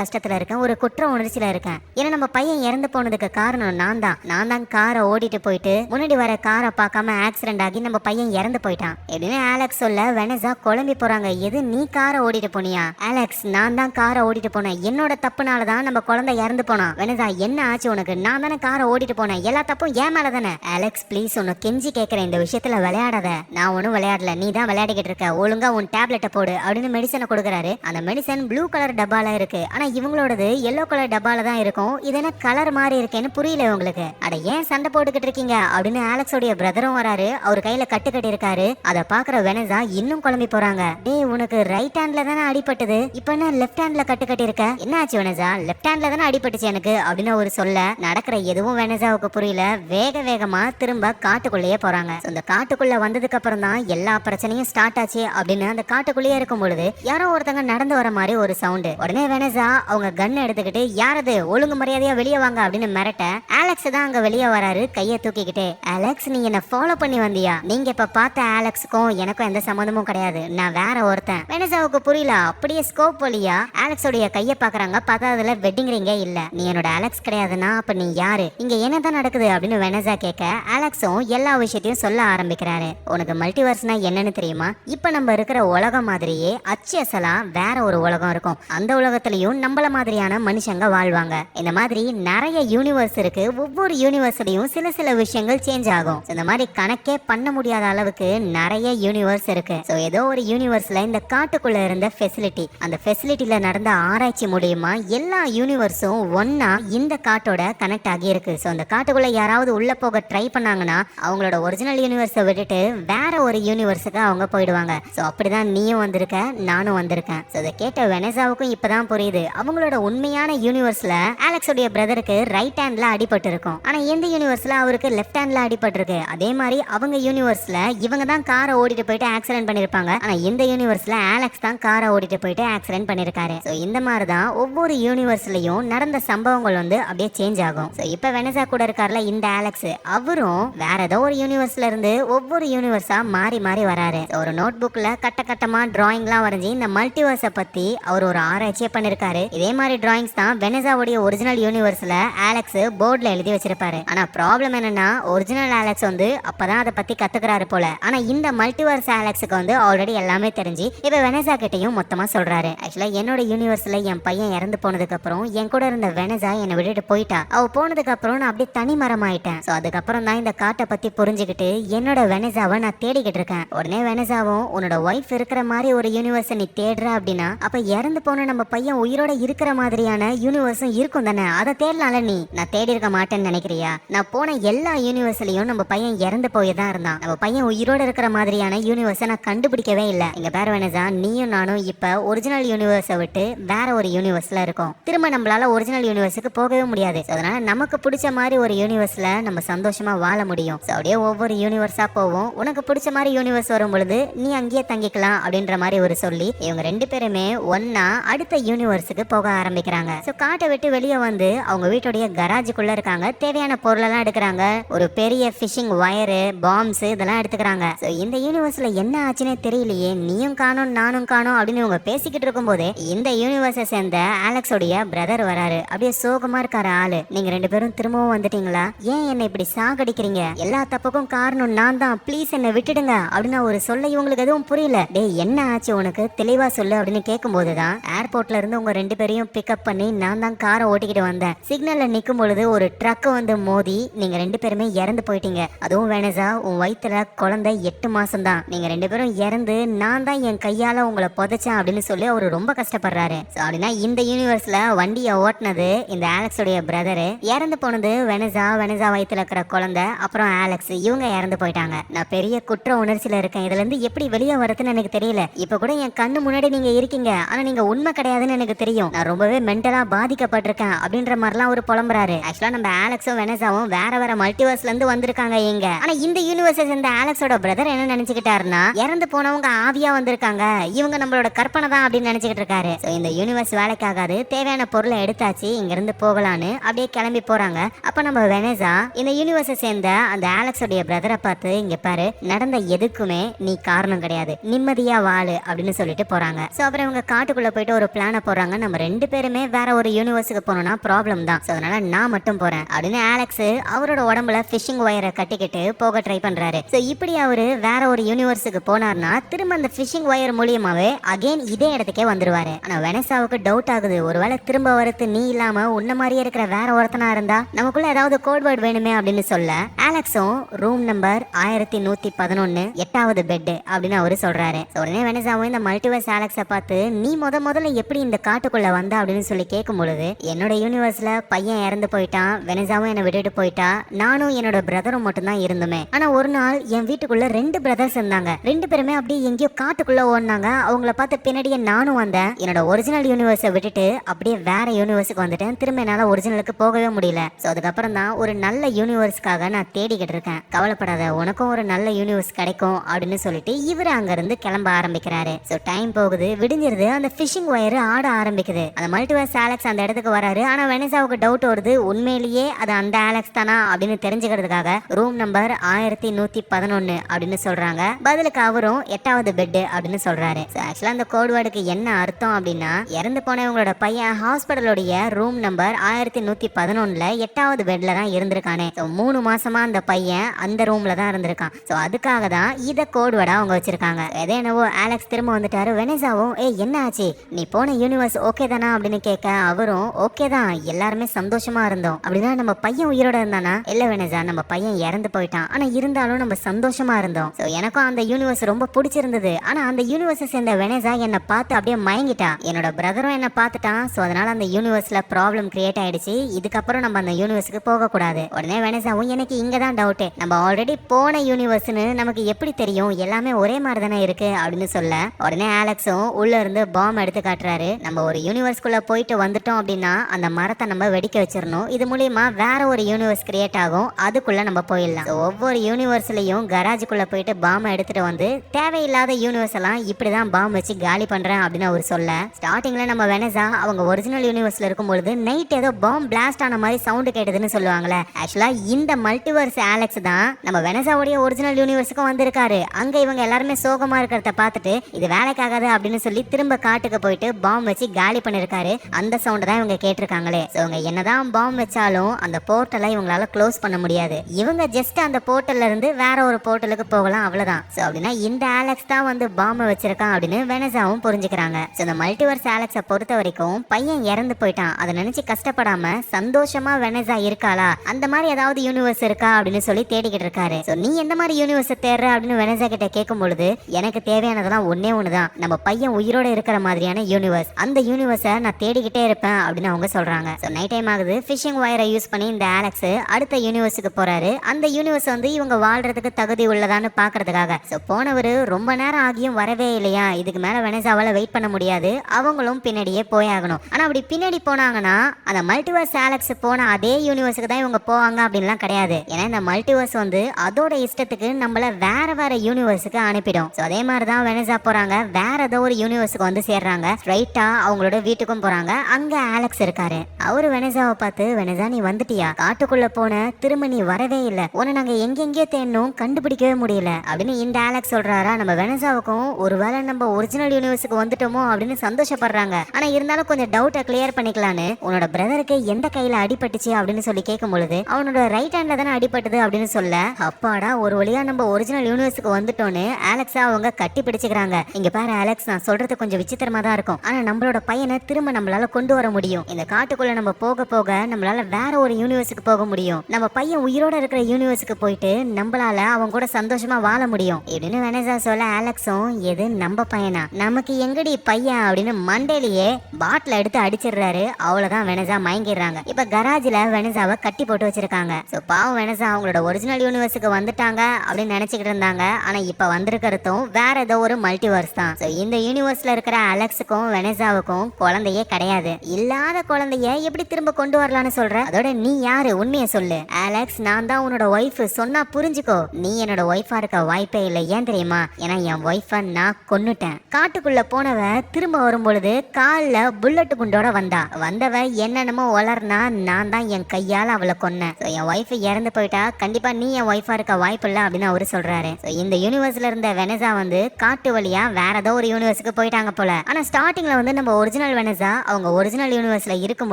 கஷ்டத்துல இருக்கேன். ஒரு குற்ற உணர்ச்சியில இருக்கேன். ஏன்னா நம்ம பையன் இறந்து போனதுக்கு காரணம் நான் தான். நான் தான் காரை ஓடிட்டு போயிட்டு முன்னாடி வர காரை பார்க்காம ஆக்சிடென்ட் ஆகி நம்ம பையன் இறந்து போயிட்டான். எப்படின்னு ஆலெக்ஸ் சொல்ல வெனசா குழம்பி போறாங்க. எது நீ காரை ஓடிட்டு போனியா? ஆலெக்ஸ் நான் தான் காரை ஓடிட்டு போனேன். என்னோட தப்புனால தான் நம்ம குழந்தை இறந்து போனான். வெனசா என்ன ஆச்சு உனக்கு? நான் தானே காரை ஓடிட்டு போனேன். எல்லா தப்பும் ஏன் மேல தானே? அலெக்ஸ் ப்ளீஸ் உன்னை கெஞ்சி கேட்கறேன் இந்த விஷயத்துல விளையாடாத. நான் ஒன்றும் விளையாடல. நீ தான் விளையாடிக்கிட்டு இருக்க. ஒழுங்கா உன் டேப்லெட்டை போடு. அப்படின்னு மெடிசனை கொடுக்குறாரு. அந்த மெடிசன் ப்ளூ கலர் டப்பால இருக்கு. ஆனா இவங்களோடது எல்லோ கலர் டப்பால தான் இருக்கும். இது என்ன கலர் மாதிரி இருக்கேன்னு புரியல உங்களுக்கு. அட ஏன் சண்டை போட்டுக்கிட்டு இருக்கீங்க? அப்படின்னு ஆலெக்ஸோடைய பிரதரும் வராரு. அவர் கையில கட்டு கட்டி இருக்காரு அதை பாக்குற வெனசா இன்னும் குழம்பி போறாங்க. டேய் உனக்கு ரைட் ஹேண்ட்ல தானே அடிபட்டது? இப்போ என்ன லெஃப்ட் ஹேண்ட்ல கட்டு கட்டி இருக்க என்ன ஆச்சு வெனசா லெஃப்ட் ஹேண்ட்ல தானே அடிபட்டுச்சு எனக்கு அப்படின்னு அவர் சொல்ல. நடக்கிற எதுவும் வெனசாவுக்கு புரியல. வேக வேகமா திரும்ப காட்டுக்குள்ளேயே போறாங்க. அந்த இந்த காட்டுக்குள்ள வந்ததுக்கு அப்புறம் தான் எல்லா பிரச்சனையும் ஸ்டார்ட் ஆச்சு அப்படின்னு அந்த காட்டுக்குள்ளேயே இருக்கும் பொழுது யாரோ ஒருத்தங்க நடந்து வர மாதிரி ஒரு சவுண்டு உடனே வெனசா அவங்க கன் எடுத்துக்கிட்டு யாரது? ஒழுங்கு மரியாதையா வெளியே வாங்க அப்படின்னு மிரட்ட ஆலெக்ஸ் தான் அங்க வெளியே வராரு கையை தூக்கிக்கிட்டு. அலெக்ஸ் நீ என்ன ஃபாலோ பண்ணி வந்தியா? நீங்க இப்ப பார்த்த ஆலெக்ஸுக்கும் எனக்கும் எந்த சம்மந்தமும் கிடையாது. நான் வேற ஒருத்தன். வெனசாவுக்கு புரியல அப்படியே ஸ்கோப் வழியா ஆலெக்ஸோடைய கையை பாக்குறாங்க. பார்த்தா அதுல வெட்டிங் ரிங்கே இல்ல. நீ என்னோட அலெக்ஸ் கிடையாதுன்னா அப்ப நீ யாரு? இங்க என்னதான் நடக்குது? அப்படின்னு வெனசா கேட்க அலெக்ஸும் எல்லா விஷயத்தையும் சொல்ல ஆரம்பிக்கிறாரு. உனக்கு மல்டிவர்ஸ்னா என்னன்னு தெரியுமா? இப்ப நம்ம இருக்கிற உலகம் மாதிரியே அச்சு அசலா வேற ஒரு உலகம் இருக்கும். அந்த உலகத்திலையும் நம்மள மாதிரியான மனுஷங்க வாழ்வாங்க. இந்த மாதிரி நிறைய யூனிவர்ஸ் இருக்கு. ஒவ்வொரு யூனிவர்ஸ்லயும் சில சில விஷயங்கள் சேஞ்ச் ஆகும். இந்த மாதிரி கணக்கே பண்ண முடியாத அளவுக்கு நிறைய யூனிவர்ஸ் இருக்கு. ஸோ ஏதோ ஒரு யூனிவர்ஸ்ல இந்த காட்டுக்குள்ள இருந்த ஃபெசிலிட்டி அந்த ஃபெசிலிட்டியில நடந்த ஆராய்ச்சி மூலியமா எல்லா யூனிவர்ஸும் ஒன்னா இந்த காட்டோட கனெக்ட் ஆகி இருக்கு. ஸோ அந்த காட்டுக்குள்ள யாராவது உள்ள போக ட்ரை பண்ணாங்கன்னா அவங்களோட ஒரிஜினல் யூனிவர்ஸை விட்டுட்டு வேற ஒரு யூனிவர்ஸுக்கு அவங்க போயிடுவாங்க. ஸோ அப்படிதான் நீயும் வந்திருக்க நானும் வந்திருக்கேன். ஸோ இதை கேட்ட வெனசாவுக்கும் இப்பதான் புரியுது. அவங்களோட உண்மையான யூனிவர்ஸ்ல ஆலெக்ஸோடைய பிரதருக்கு ரைட் ஹேண்ட்ல அடிபட்டு இருக்கும் ஆனா இந்த யூனிவர்ஸ்ல அவருக்கு லெஃப்ட் ஹேண்ட்ல அடிபட்டிருக்கு? அதே மாதிரி அவங்க யூனிவர்ஸ்ல இவங்க தான் காரை ஓடிட்டு போயிட்டு ஆக்சிடென்ட் பண்ணிருப்பாங்க. ஆனா இந்த யூனிவர்ஸ்ல ஆலெக்ஸ் தான் காரை ஓடிட்டு போயிட்டு ஆக்சிடென்ட் பண்ணிருக்காரு. ஸோ இந்த மாதிரி தான் ஒவ்வொரு யூனிவர்ஸ்லயும் நடந்த சம்பவங்கள் வந்து அப்படியே சேஞ்ச் ஆகும். ஸோ இப்போ வெனசா கூட இருக்கார்ல இந்த ஆலெக்ஸ் அவரும் வேற ஏதோ ஒரு யூனிவர்ஸ்ல இருந்து ஒவ்வொரு யூனிவர்ஸா மாறி மாறி வராரு. ஒரு நோட் புக்ல கட்ட கட்டமா டிராயிங்லாம் வரைஞ்சி இந்த மல்டிவர்ஸ் பத்தி அவர் ஒரு ஆராய்ச்சியே பண்ணிருக்காரு. இதே மாதிரி டிராயிங்ஸ் தான் வெனசாவுடைய ஒரிஜினல் யூனிவர்ஸ்ல ஆலெக்ஸ் போர்டில் எழுதி வச்சிருப்பாரு. ஆனா ப்ராப்ளம் என்னன்னா ஒரிஜினல் ஆலெக்ஸ் வந்து அப்பதான் அதை பத்தி கத்துக்கிறாரு போல. ஆனா இந்த மல்டிவர்ஸ் ஆலெக்ஸுக்கு வந்து ஆல்ரெடி எல்லாமே தெரிஞ்சு இப்போ வெனசா கிட்டயும் மொத்தமா சொல்றாரு. ஆக்சுவலா என்னோட யூனிவர்ஸ்ல என் பையன் இறந்து போனதுக்கப்புறம் என் கூட இருந்த வெனசா என்னை விட்டுட்டு போயிட்டா. அவ போனதுக்கப்புறம் நான் அப்படியே தனி மரமாயிட்டேன். சோ அதுக்கப்புறம் தான் இந்த காட்டை பத்தி புரிஞ்சுக்கிட்டு என்னோட வெனசாவை நான் தேடிக்கிட்டு இருக்கேன். உடனே வெனசாவும் உன்னோட ஒய்ஃப் இருக்கிற மாதிரி ஒரு யூனிவர்ஸை நீ தேடுற அப்படின்னு அப்ப இறந்து போன நம்ம பையன் உயிரோட இருக்கிற மாதிரியான யூனிவர்ஸும் இருக்கும் தானே? அதை தேடலாம்ல நீ. நான் தேடி இருக்க மாட்டேன்னு நினைக்கிறியா? நான் போன எல்லா யூனிவர்ஸ்லயும் நம்ம பையன் இறந்து போய் தான் இருந்தான். நம்ம பையன் உயிரோட இருக்கிற மாதிரியான யூனிவர்ஸை நான் கண்டுபிடிக்கவே இல்லை. இங்க பேர் வேணா நீயும் நானும் இப்ப ஒரிஜினல் யூனிவர்ஸை விட்டு வேற ஒரு யூனிவர்ஸ்ல இருக்கோம். திரும்ப நம்மளால ஒரிஜினல் யூனிவர்ஸுக்கு போகவே முடியாது. அதனால நமக்கு பிடிச்ச மாதிரி ஒரு யூனிவர்ஸ்ல நம்ம சந்தோஷமா வாழ முடியும். ஸோ அப்படியே ஒவ்வொரு யூனிவர்ஸா போவோம். உனக்கு பிடிச்ச மாதிரி யூனிவர்ஸ் வரும் பொழுது நீ அங்கேயே தங்கிக்கலாம் அப்படின்ற மாதிரி ஒரு சொல்லி இவங்க ரெண்டு பேரும் எல்லாருமே ஒன்னா அடுத்த யூனிவர்ஸுக்கு போக ஆரம்பிக்கிறாங்க. சோ காட்டை விட்டு வெளியே வந்து அவங்க வீட்டுடைய கராஜுக்குள்ள இருக்காங்க. தேவையான பொருளெல்லாம் எடுக்கிறாங்க. ஒரு பெரிய ஃபிஷிங் வயரு பாம்ஸ் இதெல்லாம் எடுத்துக்கிறாங்க. சோ இந்த யூனிவர்ஸ்ல என்ன ஆச்சுன்னே தெரியலையே. நீயும் காணும் நானும் காணும் அப்படின்னு இவங்க பேசிக்கிட்டு இருக்கும்போதே இந்த யூனிவர்ஸை சேர்ந்த ஆலெக்ஸோடைய பிரதர் வராரு. அப்படியே சோகமா இருக்காரு ஆளு. நீங்க ரெண்டு பேரும் திரும்பவும் வந்துட்டீங்களா? ஏன் என்னை இப்படி சாகடிக்கிறீங்க? எல்லா தப்புக்கும் காரணம் நான் தான் ப்ளீஸ் என்னை விட்டுடுங்க. அப்படின்னு ஒரு சொல்ல இவங்களுக்கு எதுவும் புரியல. டேய் என்ன ஆச்சு உனக்கு? தெளிவா சொல்லு அப்படின்னு கேட்கும்போது தான் ஏர்போர்ட்ல இருந்து உங்க ரெண்டு பேரையும் பிக்கப் பண்ணி நான் தான் காரை ஓட்டிக்கிட்டு வந்தேன். சிக்னல்ல நிற்கும் பொழுது ஒரு ட்ரக் வந்து மோதி நீங்க ரெண்டு பேருமே இறந்து போயிட்டீங்க. அதுவும் வேணசா உன் வயித்துல குழந்தை எட்டு மாசம் தான் நீங்க ரெண்டு பேரும் இறந்து நான் தான் என் கையால உங்களை புதைச்சேன் அப்படின்னு சொல்லி அவர் ரொம்ப கஷ்டப்படுறாரு. அப்படின்னா இந்த யூனிவர்ஸ்ல வண்டியை ஓட்டுனது இந்த ஆலெக்ஸோடைய பிரதரு இறந்து போனது வெனசா வெனசா வயித்துல இருக்கிற குழந்தை அப்புறம் ஆலெக்ஸ் இவங்க இறந்து போயிட்டாங்க. நான் பெரிய குற்ற உணர்ச்சியில இருக்கேன். இதுல இருந்து எப்படி வெளியே வரதுன்னு எனக்கு தெரியல. இப்ப கூட என் கண்ணு முன்னாடி நீங்க இருக்கீங்க. ஆனா நீங்க உண்மை கிடையாதுன்னு எனக்கு தெரியும். நான் ரொம்பவே மென்டலா பாதிக்கப்பட்டிருக்கேன் அப்படின்ற மாதிரிலாம் ஒரு புலம்புறாரு. ஆக்சுவலா நம்ம ஆலெக்ஸும் வெனசாவும் வேற வேற மல்டிவர்ஸ்ல இருந்து வந்திருக்காங்க இங்க. ஆனா இந்த யூனிவர்ஸை சேர்ந்த ஆலெக்ஸோட பிரதர் என்ன நினைச்சுக்கிட்டாருன்னா இறந்து போனவங்க ஆவியா வந்திருக்காங்க. இவங்க நம்மளோட கற்பனை தான் அப்படின்னு நினைச்சுக்கிட்டு இருக்காரு. இந்த யூனிவர்ஸ் வேலைக்காகாது. தேவையான பொருளை எடுத்தாச்சு. இங்க இருந்து போகலான்னு அப்படியே கிளம்பி போறாங்க. அப்ப நம்ம வெனசா இந்த யூனிவர்ஸை சேர்ந்த அந்த ஆலெக்ஸோடைய பிரதரை பார்த்து இங்க பாரு நடந்த எதுக்குமே நீ காரணம் கிடையாது. நிம்மதியா வாழு அப்படின்னு சொல்லிட்டு போறாங்க. சோ அப்புறம் இவங்க காட்டுக்குள்ள போயிட்டு ஒரு பிளான போறாங்க நம்ம ரெண்டு பேருமே வேற ஒரு யூனிவர்ஸுக்கு போனோம்னா ப்ராப்ளம் தான். சோ அதனால நான் மட்டும் போறேன். அப்படின்னு ஆலெக்ஸ் அவரோட உடம்புல ஃபிஷிங் ஒயரை கட்டிக்கிட்டு போக ட்ரை பண்றாரு. சோ இப்படி அவரு வேற ஒரு யூனிவர்ஸுக்கு போனார்னா திரும்ப அந்த ஃபிஷிங் ஒயர் மூலியமாவே அகைன் இதே இடத்துக்கே வந்துருவாரு. ஆனா வெனசாவுக்கு டவுட் ஆகுது. ஒருவேளை திரும்ப வரது நீ இல்லாம உன்ன மாதிரியே இருக்கிற வேற ஒருத்தனா இருந்தா நமக்குள்ள ஏதாவது கோட்வேர்டு வேணுமே அப்படின்னு சொல்ல ஆலெக்ஸும் ரூம் நம்பர் ஆயிரத்தி நூத்தி பதினொன்னு எட்டாவது பெட் அப்படின்னு அவரு சொல்றாரு. உடனே வெனசாவும் இந்த மல்டிவர்ஸ் ஆலெக்ஸை பார்த்து நீ முத முதல்ல எப்படி இந்த காட்டுக்குள்ள வந்த? அப்படின்னு சொல்லி கேட்கும் பொழுது என்னோட யூனிவர்ஸ்ல பையன் இறந்து போயிட்டான் வெனிசாவும் என்னை விட்டுட்டு போயிட்டா நானும் என்னோட பிரதரும் மட்டும்தான் இருந்துமே. ஆனா ஒரு நாள் என் வீட்டுக்குள்ள ரெண்டு பிரதர்ஸ் இருந்தாங்க. ரெண்டு பேருமே அப்படியே எங்கேயோ காட்டுக்குள்ள ஓடினாங்க. அவங்கள பார்த்து பின்னாடியே நானும் வந்தேன். என்னோட ஒரிஜினல் யூனிவர்ஸை விட்டுட்டு அப்படியே வேற யூனிவர்ஸுக்கு வந்துட்டேன். திரும்ப என்னால ஒரிஜினலுக்கு போகவே முடியல. ஸோ அதுக்கப்புறம் தான் ஒரு நல்ல யூனிவர்ஸ்க்காக நான் தேடிக்கிட்டு இருக்கேன். கவலைப்படாத உனக்கும் ஒரு நல்ல யூனிவர்ஸ் கிடைக்கும் அப்படின்னு சொல்லிட்டு இவர் அங்கிருந்து கிளம்ப ஆரம்பிக்கிறாரு. ஸோ டைம் போகுது விடிஞ்சிருது. அந்த ஃபிஷிங் ஒயர் ஆட ஆரம்பிக்குது. அந்த மல்டிவர்ஸ் ஆலெக்ஸ் அந்த இடத்துக்கு வராரு. ஆனா வெனசாவுக்கு டவுட் வருது உண்மையிலேயே அது அந்த ஆலெக்ஸ் தானா அப்படின்னு தெரிஞ்சுக்கிறதுக்காக ரூம் நம்பர் ஆயிரத்தி நூத்தி பதினொன்னு அப்படின்னு சொல்றாங்க. பதிலுக்கு அவரும் எட்டாவது பெட் அப்படின்னு சொல்றாரு. ஆக்சுவலா அந்த கோட் வேர்டுக்கு என்ன அர்த்தம் அப்படின்னா இறந்து போனவங்களோட பையன் ஹாஸ்பிட்டலுடைய ரூம் நம்பர் ஆயிரத்தி நூத்தி பதினொன்னுல எட்டாவது பெட்ல தான் இருந்திருக்கானே. மூணு மாசமா அந்த பையன் அந்த ரூம்ல தான் இருந்திருக்கான். ஸோ அதுக்காக தான் இதை கோட் அவங்க வச்சிருக்காங்க. எதே என்னவோ ஆலெக்ஸ் திரும்ப வந்துட்டாரு. வெனசாவும் ஏய் என்ன ஆச்சு? நீ போன யூனிவர்ஸ் ஓகே தானா அப்படின்னு கேட்க அவரும் ஓகே தான். எல்லாருமே சந்தோஷமா இருந்தோம். அப்படின்னா நம்ம பையன் உயிரோட இருந்தானா? இல்ல வேணேஜா நம்ம பையன் இறந்து போயிட்டான். ஆனா இருந்தாலும் நம்ம சந்தோஷமா இருந்தோம். ஸோ எனக்கும் அந்த யூனிவர்ஸ் ரொம்ப பிடிச்சிருந்தது. ஆனா அந்த யூனிவர்ஸை சேர்ந்த வெனேஜா என்னை பார்த்து அப்படியே மயங்கிட்டா. என்னோட பிரதரும் என்ன பார்த்துட்டான். ஸோ அதனால அந்த யூனிவர்ஸ்ல ப்ராப்ளம் கிரியேட் ஆயிடுச்சு. இதுக்கப்புறம் நம்ம அந்த யூனிவர்ஸுக்கு போக கூடாது உடனே வெனேசாவும் எனக்கு இங்க தான் டவுட் நம்ம ஆல்ரெடி போன யூனிவர்ஸ்னு நமக்கு எப்படி தெரியும்? எல்லாமே ஒரே மாதிரி தானே இருக்கு அப்படின்னு சொல்ல உடனே ஆலெக்ஸும் உள்ள இருந்து பாம் எடுத்து காட்டுறாரு. நம்ம ஒரு யூனிவர்ஸ்குள்ளே போயிட்டு வந்துட்டோம் அப்படின்னா அந்த மரத்தை நம்ம வெடிக்க வச்சிடணும். இது மூலியமா வேற ஒரு யூனிவர்ஸ் கிரியேட் ஆகும். அதுக்குள்ள நம்ம போயிடலாம். ஒவ்வொரு யூனிவர்ஸ்லயும் கராஜுக்குள்ள போயிட்டு பாம் எடுத்துட்டு வந்து தேவையில்லாத யூனிவர்ஸ் எல்லாம் இப்படி தான் பாம் வச்சு காலி பண்றேன் அப்படின்னு அவர் சொல்ல. ஸ்டார்டிங்ல நம்ம வெனசா அவங்க ஒரிஜினல் யூனிவர்ஸ்ல இருக்கும் பொழுது நைட் ஏதோ பாம் பிளாஸ்ட் ஆன மாதிரி சவுண்ட் கேட்டதுன்னு சொல்லுவாங்களே. ஆக்சுவலா இந்த மல்டிவர்ஸ் ஆலெக்ஸ் தான் நம்ம வெனசாவுடைய ஒரிஜினல் யூனிவர்ஸுக்கும் வந்திருக்காரு. அங்க இவங்க எல்லாருமே சோகமா இருக்கிறத பார்த்துட்டு இது வேலைக்காகாது அப்படின்னு சொல்லி திரும்ப காட்டுக்கு போயிட்டு பாம் வச்சு காலி பண்ணிருக்காரு. அந்த சவுண்ட் தான் இவங்க கேட்டிருக்காங்களே. ஸோ இவங்க என்னதான் பாம் வச்சாலும் அந்த போர்ட்டலை இவங்களால க்ளோஸ் பண்ண முடியாது. இவங்க ஜஸ்ட் அந்த போர்ட்டல்ல இருந்து வேற ஒரு போர்ட்டலுக்கு போகலாம் அவ்வளவுதான். ஸோ அப்படின்னா இந்த ஆலெக்ஸ் தான் வந்து பாம்பை வச்சிருக்கான் அப்படின்னு வெனசாவும் புரிஞ்சுக்கிறாங்க. ஸோ இந்த மல்டிவர்ஸ் ஆலெக்ஸை பொறுத்த வரைக்கும் பையன் இறந்து போயிட்டான். அதை நினைச்சு கஷ்டப்படாம சந்தோஷமா வெனசா இருக்காளா? அந்த மாதிரி ஏதாவது யூனிவர்ஸ் இருக்கா அப்படின்னு சொல்லி தேடிக்கிட்டு இருக்காரு. ஸோ நீ எந்த மாதிரி யூனிவர்ஸ் தேடுற அப்படின்னு வெனசா கிட்ட கேட்கும் பொழுது எனக்கு தேவையானதெல்லாம் ஒன்னே ஒண்ணுதான். நம்ம பையன் உயிர் உயிரோட இருக்கிற மாதிரியான யூனிவர்ஸ் அந்த யூனிவர்ஸை நான் தேடிக்கிட்டே இருப்பேன் அப்படின்னு அவங்க சொல்றாங்க. ஸோ நைட் டைம் ஆகுது. ஃபிஷிங் ஒயரை யூஸ் பண்ணி இந்த ஆலெக்ஸ் அடுத்த யூனிவர்ஸுக்கு போறாரு. அந்த யூனிவர்ஸ் வந்து இவங்க வாழ்றதுக்கு தகுதி உள்ளதான்னு பாக்குறதுக்காக. ஸோ போனவர் ரொம்ப நேரம் ஆகியும் வரவே இல்லையா? இதுக்கு மேல வெனசாவால வெயிட் பண்ண முடியாது. அவங்களும் பின்னாடியே போயாகணும். ஆனா அப்படி பின்னாடி போனாங்கன்னா அந்த மல்டிவர்ஸ் ஆலெக்ஸ் போன அதே யூனிவர்ஸுக்கு தான் இவங்க போவாங்க அப்படின்லாம் கிடையாது. ஏன்னா இந்த மல்டிவர்ஸ் வந்து அதோட இஷ்டத்துக்கு நம்மள வேற வேற யூனிவர்ஸுக்கு அனுப்பிடும். ஸோ அதே மாதிரி தான் வெனசா போறாங்க. வேற ஏதோ ஒரு யூனிவர்ஸுக்கு வந்து சேர்றாங்க. ஸ்ட்ரைட்டா அவங்களோட வீட்டுக்கும் போறாங்க. அங்க ஆலெக்ஸ் இருக்காரு. அவரு வெனசாவை பார்த்து வெனசா நீ வந்துட்டியா? காட்டுக்குள்ள போன திரும்ப நீ வரவே இல்ல. உன்னை நாங்க எங்கெங்கே தேடணும்? கண்டுபிடிக்கவே முடியல. அப்படின்னு இந்த ஆலெக்ஸ் சொல்றாரா? நம்ம வெனசாவுக்கும் ஒருவேளை நம்ம ஒரிஜினல் யூனிவர்ஸுக்கு வந்துட்டோமோ? அப்படின்னு சந்தோஷப்படுறாங்க. ஆனா இருந்தாலும் கொஞ்சம் டவுட்டை கிளியர் பண்ணிக்கலான்னு உன்னோட பிரதருக்கு எந்த கையில அடிபட்டுச்சு? அப்படின்னு சொல்லி கேட்கும் பொழுது அவனோட ரைட் ஹேண்ட்ல தானே அடிபட்டது? அப்படின்னு சொல்ல அப்பாடா ஒரு வழியா நம்ம ஒரிஜினல் யூனிவர்ஸுக்கு வந்துட்டோன்னு ஆலெக்ஸா அவங்க கட்டி பிடிச்சுக்கிறாங்க. இங்க பாரு ஆலெக்ஸ் நான் சொல்றது கொஞ்சம் விசித்திரமா தான் இருக்கும். ஆனா நம்மளோட பையனை திரும்ப நம்மளால கொண்டு வர முடியும். இந்த காட்டுக்குள்ள நம்ம போக போக நம்மளால வேற ஒரு யூனிவர்ஸுக்கு போக முடியும். நம்ம பையன் உயிரோட இருக்கிற யூனிவர்ஸுக்கு போயிட்டு நம்மளால அவன் கூட சந்தோஷமா வாழ முடியும். இப்படின்னு வெனசா சொல்ல ஆலெக்ஸும் எது நம்ம பையனா? நமக்கு எங்கடி பையன்? அப்படின்னு மண்டையிலேயே பாட்டில் எடுத்து அடிச்சிடுறாரு. அவ்வளவுதான் வெனசா மயங்கிடுறாங்க. இப்ப கராஜ்ல வெனசாவை கட்டி போட்டு வச்சிருக்காங்க. சோ பாவம் வெனசா அவங்களோட ஒரிஜினல் யூனிவர்ஸுக்கு வந்துட்டாங்க அப்படின்னு நினைச்சுக்கிட்டு இருந்தாங்க. ஆனா இப்ப வந்திருக்கிறதும் வேற ஏதோ ஒரு மல்டிவர்ஸ் தான். இந்த இந்த யூனிவர்ஸ்ல இருக்கிற அலெக்ஸுக்கும் வெனசாவுக்கும் குழந்தையே கிடையாது. இல்லாத குழந்தைய எப்படி திரும்ப கொண்டு வரலாம்னு சொல்ற? அதோட நீ யாரு? உண்மையை சொல்லு. அலெக்ஸ் நான் தான் உன்னோட ஒய்ஃப் சொன்னா புரிஞ்சுக்கோ. நீ என்னோட ஒய்ஃபா இருக்க வாய்ப்பே இல்லை. ஏன் தெரியுமா? ஏன்னா என் ஒய்ஃபை நான் கொன்னுட்டேன். காட்டுக்குள்ள போனவ திரும்ப வரும்பொழுது காலில் புல்லட் குண்டோட வந்தா. வந்தவ என்னென்னமோ வளர்னா நான் தான் என் கையால அவளை கொன்னேன். என் ஒய்ஃப் இறந்து போயிட்டா கண்டிப்பா நீ என் ஒய்ஃபா இருக்க வாய்ப்பு இல்லை அப்படின்னு அவரு சொல்றாரு. இந்த யூனிவர்ஸ்ல இருந்த வெனசா வந்து காட்டு வழியா வேற ஏதோ ஒரு யூனிவர்ஸுக்கு போயிட்டாங்க போல. ஆனா ஸ்டார்டிங்ல வந்து நம்ம ஒரிஜினல் வெனஸா அவங்க ஒரிஜினல் யூனிவர்ஸ்ல இருக்கும்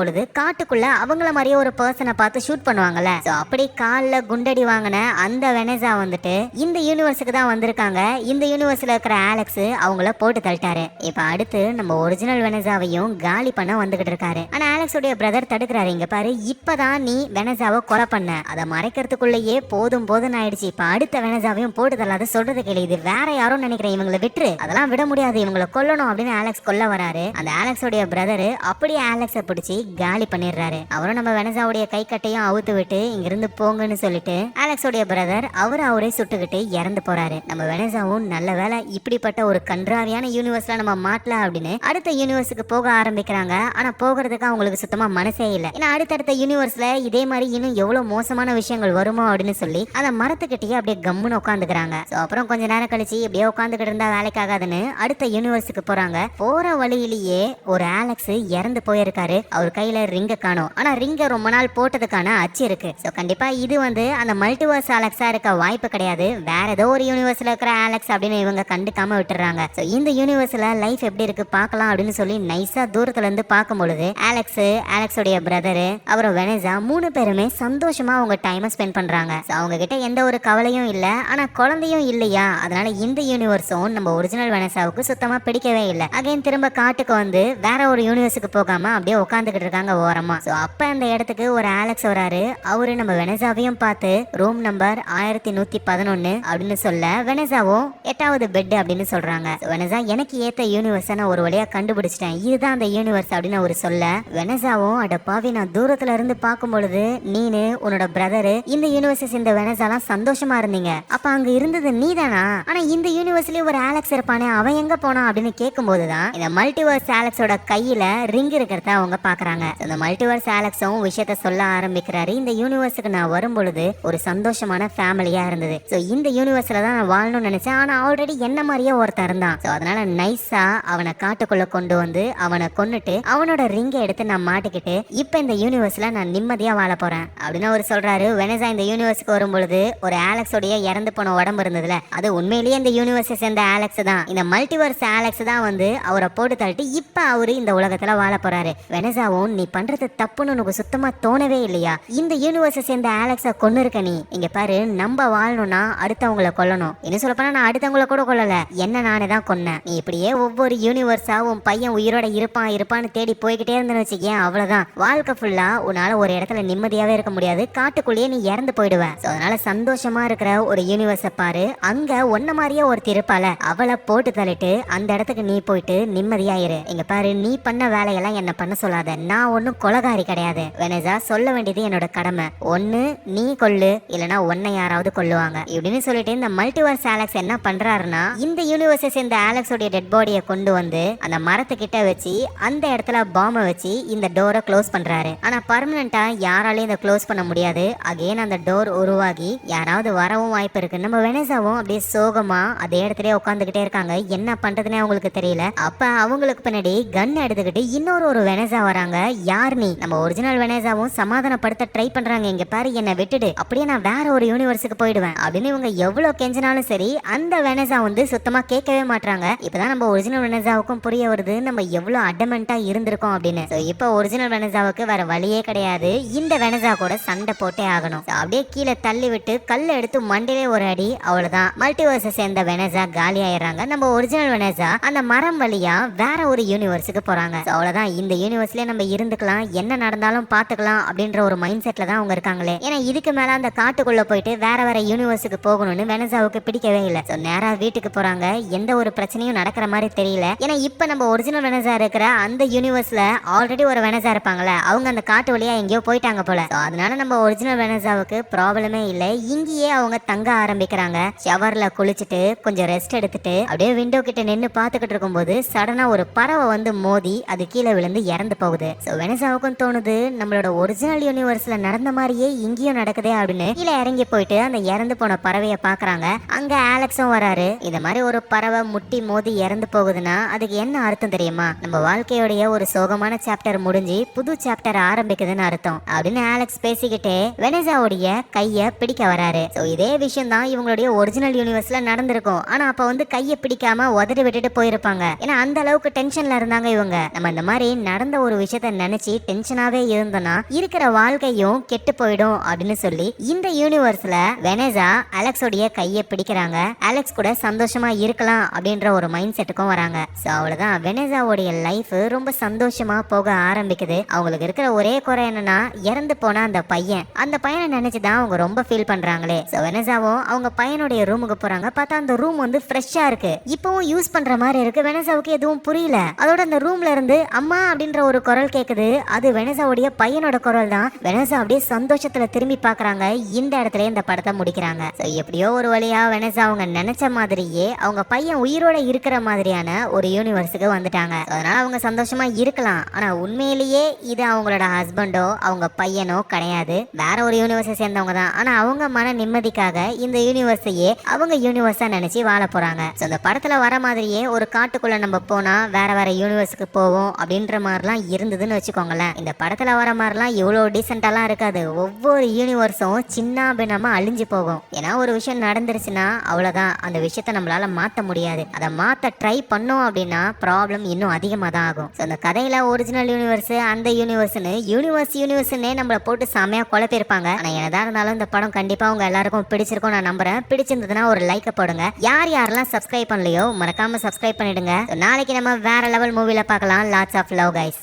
பொழுது காட்டுக்குள்ள அவங்கள மாதிரியே ஒரு பர்சனை பார்த்து ஷூட் பண்ணுவாங்கல்ல. அப்படி காலில் குண்டடி வாங்கின அந்த வெனஸா வந்துட்டு இந்த யூனிவர்ஸுக்கு தான் வந்திருக்காங்க. இந்த யூனிவர்ஸ்ல இருக்கிற ஆலெக்ஸ் அவங்கள போட்டு தள்ளிட்டாரு. இப்ப அடுத்து நம்ம ஒரிஜினல் வெனஸாவையும் காலி பண்ண வந்துகிட்டு இருக்காரு. ஆனா ஆலெக்ஸோடைய பிரதர் தடுக்கிறாரு. இங்க பாரு இப்பதான் நீ வெனஸாவை கொலை பண்ண. அதை மறைக்கிறதுக்குள்ளேயே போதும் போதும் ஆயிடுச்சு. இப்ப அடுத்த வெனஸாவையும் போட்டு தள்ளாத சொல்றது கேளு. இது வேற யாரும் நினைக்கிறேன் இவங்களை விட்டுரு. அதெல்லாம் விட முடியாது இவங்களை கொல்லணும் அப்படின்னு ஆலெக்ஸ் கொல்ல வராரு. அந்த ஆலெக்ஸோடைய பிரதர் அப்படியே ஆலெக்ஸை பிடிச்சி காலி பண்ணிடுறாரு. அவரும் நம்ம வெனசாவுடைய கை கட்டையும் அவுத்து விட்டு இங்கிருந்து போங்கன்னு சொல்லிட்டு ஆலெக்ஸோடைய பிரதர் அவர் அவரே சுட்டுக்கிட்டு இறந்து போறாரு. நம்ம வெனசாவும் நல்ல வேலை இப்படிப்பட்ட ஒரு கன்றாவியான யூனிவர்ஸ்ல நம்ம மாட்டல அப்படின்னு அடுத்த யூனிவர்ஸுக்கு போக ஆரம்பிக்கிறாங்க. ஆனா போகிறதுக்கு அவங்களுக்கு சுத்தமா மனசே இல்லை. ஏன்னா அடுத்தடுத்த யூனிவர்ஸ்ல இதே மாதிரி இன்னும் எவ்வளவு மோசமான விஷயங்கள் வருமோ அப்படின்னு சொல்லி அந்த மரத்துக்கிட்டேயே அப்படியே கம்முன்னு உட்காந்துக்கிறாங்க. ஸோ அப்புறம் கொஞ்ச நேரம் கழிச்சு இப்படியே உட்காந்துக்கிட்டு இருந்தா வேலைக்காகாதுன்னு அடுத்த யூனிவர்ஸ் யூனிவர்ஸுக்கு போறாங்க. போற வழியிலேயே ஒரு ஆலெக்ஸ் இறந்து போயிருக்காரு. அவர் கையில ரிங்க காணும். ஆனா ரிங்க ரொம்ப நாள் போட்டதுக்கான அச்சு இருக்கு. ஸோ கண்டிப்பா இது வந்து அந்த மல்டிவர்ஸ் ஆலெக்ஸா இருக்க வாய்ப்பு கிடையாது. வேற ஏதோ ஒரு யூனிவர்ஸ்ல இருக்கிற ஆலெக்ஸ் அப்படின்னு இவங்க கண்டுக்காம விட்டுறாங்க. ஸோ இந்த யூனிவர்ஸ்ல லைஃப் எப்படி இருக்கு பார்க்கலாம் அப்படின்னு சொல்லி நைஸா தூரத்துல இருந்து பார்க்கும் பொழுது ஆலெக்ஸ் ஆலெக்ஸோடைய பிரதரு அப்புறம் வெனேசா மூணு பேருமே சந்தோஷமா அவங்க டைமை ஸ்பெண்ட் பண்றாங்க. அவங்க கிட்ட எந்த ஒரு கவலையும் இல்ல. ஆனா குழந்தையும் இல்லையா? அதனால இந்த யூனிவர்ஸும் நம்ம ஒரிஜினல் வெனசாவுக்கு சுத்தமா பிடிக்கவே இல்லை. அகைன் திரும்ப காட்டுக்கு வந்து வேற ஒரு யூனிவர்ஸுக்கு போகாம அப்படியே உட்காந்துக்கிட்டு இருக்காங்க ஓரமா. ஸோ அப்ப அந்த இடத்துக்கு ஒரு ஆலெக்ஸ் வராரு. அவரு நம்ம வெனசாவையும் பார்த்து ரூம் நம்பர் ஆயிரத்தி நூத்தி பதினொன்னு அப்படின்னு சொல்ல வெனசாவும் எட்டாவது பெட் அப்படின்னு சொல்றாங்க. வெனசா எனக்கு ஏத்த யூனிவர்ஸை நான் ஒரு வழியா கண்டுபிடிச்சிட்டேன். இதுதான் அந்த யூனிவர்ஸ் அப்படின்னு அவர் சொல்ல வெனசாவும் அட பாவி நான் தூரத்துல இருந்து பார்க்கும் பொழுது நீனு உன்னோட பிரதரு இந்த யூனிவர்ஸை சேர்ந்த வெனசாலாம் சந்தோஷமா இருந்தீங்க. அப்ப அங்க இருந்தது நீதானா? ஆனா இந்த யூனிவர்ஸ்லயே ஒரு ஆலெக்ஸ் இருப்பானே அவன் எங்க போனா அப்படின்னு கேட்கும்போது தான் இந்த மல்டிவர்ஸ் ஆலெக்ஸோட கையில ரிங் இருக்கிறத அவங்க பாக்குறாங்க. இந்த மல்டிவர்ஸ் ஆலெக்ஸும் விஷயத்த சொல்ல ஆரம்பிக்கிறாரு. இந்த யூனிவர்ஸுக்கு நான் வரும் பொழுது ஒரு சந்தோஷமான ஃபேமிலியா இருந்தது. ஸோ இந்த யூனிவர்ஸ்ல தான் நான் வாழணும்னு நினைச்சேன். ஆனா ஆல்ரெடி என்ன மாதிரியே ஒருத்தர் இருந்தான். ஸோ அதனால நைஸா அவனை காட்டுக்குள்ள கொண்டு வந்து அவனை கொன்னுட்டு அவனோட ரிங்கை எடுத்து நான் மாட்டிக்கிட்டு இப்போ இந்த யூனிவர்ஸ்ல நான் நிம்மதியா வாழ போறேன். அப்படின்னு அவர் சொல்றாரு. வெனசா இந்த யூனிவர்ஸ்க்கு வரும் பொழுது ஒரு ஆலெக்ஸோடைய இறந்து போன உடம்பு இருந்ததுல அது உண்மையிலேயே இந்த யூனிவர்ஸை சேர்ந்த ஆலெக்ஸ் தான். இந்த மல்டிவர்ஸ் ஆலெக்ஸ் தான் வந்து அவரை போட்டு தள்ளிட்டு இப்போ அவரு இந்த உலகத்துல வாழ போறாரு. வெனசாவும் நீ பண்றது தப்புன்னு உனக்கு சுத்தமா தோணவே இல்லையா? இந்த யூனிவர்ஸை சேர்ந்த ஆலெக்ஸை கொண்டு இருக்க நீ. இங்க பாரு நம்ம வாழணும்னா அடுத்தவங்கள கொல்லணும். என்ன சொல்லப்போனா நான் அடுத்தவங்கள கூட கொல்லல. என்ன நானே தான் கொன்னேன். நீ இப்படியே ஒவ்வொரு யூனிவர்ஸா உன் பையன் உயிரோட இருப்பான் இருப்பான்னு தேடி போய்கிட்டே இருந்தேன்னு வச்சுக்கேன் அவ்வளவுதான். வாழ்க்கை ஃபுல்லா உன்னால ஒரு இடத்துல நிம்மதியாவே இருக்க முடியாது. காட்டுக்குள்ளேயே நீ இறந்து போயிடுவ. அதனால சந்தோஷமா இருக்கிற ஒரு யூனிவர்ஸை பாரு. அங்க ஒன்ன மாதிரியே ஒருத்தி இருப்பால அவளை போட்டு தள்ளிட்டு அந்த இடத்துக்கு நீ போயிட்டு நிம்மதியாயிரு. இங்க பாரு நீ பண்ண வேலையெல்லாம் என்ன பண்ண சொல்லாத. நான் ஒன்னும் கொலகாரி கிடையாது. வெனேஜா சொல்ல வேண்டியது என்னோட கடமை. ஒன்னு நீ கொல்லு. இல்லனா உன்னை யாராவது கொல்லுவாங்க. இப்படின்னு சொல்லிட்டு இந்த மல்டிவர்ஸ் ஆலெக்ஸ் என்ன பண்றாருன்னா இந்த யூனிவர்ஸை சேர்ந்த ஆலெக்ஸோடைய டெட் பாடியை கொண்டு வந்து அந்த மரத்துக்கிட்ட வச்சு அந்த இடத்துல பாம்பை வச்சு இந்த டோரை க்ளோஸ் பண்றாரு. ஆனா பர்மனண்டா யாராலையும் இதை க்ளோஸ் பண்ண முடியாது. அகைன் அந்த டோர் உருவாகி யாராவது வரவும் வாய்ப்பு இருக்கு நம்ம வெனேஜாவும் அப்படியே சோகமா அதே இடத்துலயே உட்காந்துக்கிட்டே இருக்காங்க. என்ன பண்றதுனே அவங்களுக்கு தெரியல. அப்ப அவங்களுக்கு பின்னாடி கன் எடுத்துக்கிட்டு இன்னொரு ஒரு வெனசா வராங்க. யார் நீ? நம்ம ஒரிஜினல் வெனேசாவும் சமாதானப்படுத்த ட்ரை பண்றாங்க. இங்க பாரு என்னை விட்டுடு. அப்படியே நான் வேற ஒரு யூனிவர்ஸுக்கு போயிடுவேன். அப்படின்னு இவங்க எவ்வளவு கெஞ்சினாலும் சரி அந்த வெனசா வந்து சுத்தமா கேட்கவே மாட்றாங்க. இப்பதான் நம்ம ஒரிஜினல் வெனசாவுக்கும் புரிய வருது. நம்ம எவ்வளவு அடமெண்டா இருந்திருக்கோம் அப்படின்னு. So, இப்போ ஒரிஜினல் வெனசாவுக்கு வேற வழியே கிடையாது. இந்த வெனசா கூட சண்டை போட்டே ஆகணும். அப்படியே கீழே தள்ளி விட்டு கல் எடுத்து மண்டிலே ஒரு அடி அவ்வளவுதான். மல்டிவர்ஸை சேர்ந்த வெனசா காலி ஆயிடுறாங்க நம்ம ஒரிஜினல் வெனசா அந்த மரம் வழியா வேற ஒரு யூனிவர்ஸுக்கு போறாங்க. அவ்வளவுதான். இந்த யூனிவர்ஸ்ல நம்ம இருந்துக்கலாம் என்ன நடந்தாலும் பாத்துக்கலாம் அப்படின்ற ஒரு மைண்ட் செட்ல தான் அவங்க இருக்காங்களே. ஏன்னா இதுக்கு மேல அந்த காட்டுக்குள்ள போயிட்டு வேற வேற யூனிவர்ஸுக்கு போகணும்னு வெனசாவுக்கு பிடிக்கவே இல்லை. ஸோ நேரா வீட்டுக்கு போறாங்க. எந்த ஒரு பிரச்சனையும் நடக்கிற மாதிரி தெரியல. ஏன்னா இப்போ நம்ம ஒரிஜினல் வெனசா இருக்கிற அந்த யூனிவர்ஸ்ல ஆல்ரெடி ஒரு வெனசா இருப்பாங்கல்ல அவங்க அந்த காட்டு வழியா எங்கேயோ போயிட்டாங்க போல. அதனால நம்ம ஒரிஜினல் வெனசாவுக்கு ப்ராப்ளமே இல்லை. இங்கேயே அவங்க தங்க ஆரம்பிக்கிறாங்க. ஷவர்ல குளிச்சுட்டு கொஞ்சம் ரெஸ்ட் எடுத்துட்டு அப்படியே விண்டோ கிட்ட நின்று பார்த்துக்கிட்டு இருக்கும்போது சடனாக ஒரு பறவை வந்து மோதி அது கீழே விழுந்து இறந்து போகுது. ஸோ வெனசாவுக்கும் தோணுது நம்மளோட ஒரிஜினல் யூனிவர்ஸில் நடந்த மாதிரியே இங்கேயும் நடக்குதே அப்படின்னு. கீழே இறங்கி போயிட்டு அந்த இறந்து போன பறவையை பார்க்குறாங்க. அங்கே ஆலெக்ஸும் வராரு. இந்த மாதிரி ஒரு பறவை முட்டி மோதி இறந்து போகுதுன்னா அதுக்கு என்ன அர்த்தம் தெரியுமா? நம்ம வாழ்க்கையோடைய ஒரு சோகமான சாப்டர் முடிஞ்சு புது சாப்டர் ஆரம்பிக்குதுன்னு அர்த்தம். அப்படின்னு ஆலெக்ஸ் பேசிக்கிட்டே வெனசாவுடைய கையை பிடிக்க வராரு. ஸோ இதே விஷயம் தான் இவங்களுடைய ஒரிஜினல் யூனிவர்ஸில் நடந்திருக்கும். ஆனால் அப்போ வந்து கையை பிடிக்காம உதறி விட்டுட்டு போயிருப்பாங்க. ஏன்னா அந்த அளவுக்கு டென்ஷன்ல இருந்தாங்க இவங்க. நம்ம இந்த மாதிரி நடந்த ஒரு விஷயத்த நினைச்சு டென்ஷனாவே இருந்தோம்னா இருக்கிற வாழ்க்கையும் கெட்டு போயிடும் அப்படின்னு சொல்லி இந்த யூனிவர்ஸ்ல வெனேசா அலெக்ஸோடைய கையை பிடிக்கிறாங்க. அலெக்ஸ் கூட சந்தோஷமா இருக்கலாம் அப்படின்ற ஒரு மைண்ட் செட்டுக்கும் வராங்க. ஸோ அவ்வளவுதான். வெனேசாவுடைய லைஃப் ரொம்ப சந்தோஷமா போக ஆரம்பிக்குது. அவங்களுக்கு இருக்கிற ஒரே குறை என்னன்னா இறந்து போன அந்த பையன். அந்த பையனை நினைச்சுதான் அவங்க ரொம்ப ஃபீல் பண்றாங்களே. ஸோ வெனேசாவும் அவங்க பையனுடைய ரூமுக்கு போறாங்க. பார்த்தா அந்த ரூம் வந்து ஃப்ரெஷ்ஷா இருக்கு. இப்பவும் யூஸ் பண்ற மாதிரி இருக்கு. வெனசாவுக்கு எதுவும் புரியல. அதோட அந்த ரூம்ல இருந்து அம்மா அப்படின்ற ஒரு குரல் கேக்குது. அது வெனசாவுடைய பையனோட குரல் தான். வெனசா அப்படியே சந்தோஷத்துல திரும்பி பாக்குறாங்க. இந்த இடத்துல இந்த படத்தை முடிக்கிறாங்க. ஸோ எப்படியோ ஒரு வழியா வெனசா அவங்க நினைச்ச மாதிரியே அவங்க பையன் உயிரோட இருக்கிற மாதிரியான ஒரு யூனிவர்ஸுக்கு வந்துட்டாங்க. அதனால அவங்க சந்தோஷமா இருக்கலாம். ஆனா உண்மையிலேயே இது அவங்களோட ஹஸ்பண்டோ அவங்க பையனோ கிடையாது. வேற ஒரு யூனிவர்ஸை சேர்ந்தவங்க தான். ஆனா அவங்க மன நிம்மதிக்காக இந்த யூனிவர்ஸையே அவங்க யூனிவர்ஸா நினைச்சு வாழ போறாங்க. ஸோ இந்த படத்துல வர மாதிரியே ஒரு காட்டுக்குள்ள நம்ம போனா வேற வேற யூனிவர்ஸுக்கு போவோம் அப்படின்ற மாதிரிலாம் இருந்ததுன்னு வச்சுக்கோங்களேன். இந்த படத்துல வர மாதிரிலாம் இவ்வளோ டீசெண்டாலாம் இருக்காது. ஒவ்வொரு யூனிவர்ஸும் சின்ன பின்னமா அழிஞ்சு போகும். ஏன்னா ஒரு விஷயம் நடந்துருச்சுன்னா அவ்வளோதான் அந்த விஷயத்த நம்மளால மாத்த முடியாது. அதை மாத்த ட்ரை பண்ணோம் அப்படின்னா ப்ராப்ளம் இன்னும் அதிகமாக தான் ஆகும். ஸோ அந்த கதையில ஒரிஜினல் யூனிவர்ஸ் அந்த யூனிவர்ஸ்னு யூனிவர்ஸ் யூனிவர்ஸ்னே நம்மளை போட்டு செமையா குழப்பிருப்பாங்க ஆனா என்னதான் இருந்தாலும் இந்த படம் கண்டிப்பா உங்க எல்லாருக்கும் பிடிச்சிருக்கும் நான் நம்புறேன். பிடிச்சிருந்ததுன்னா ஒரு லைக்கை போடுங்க. யார் யாரெல்லாம் சப்ஸ்கிரைப் பண்ணலையோ மறக்காம சப்ஸ்கிரைப் பண்ணிடுங்க. நாளைக்கு நம்ம வேற லெவல் மூவில பார்க்கலாம். Lots of love guys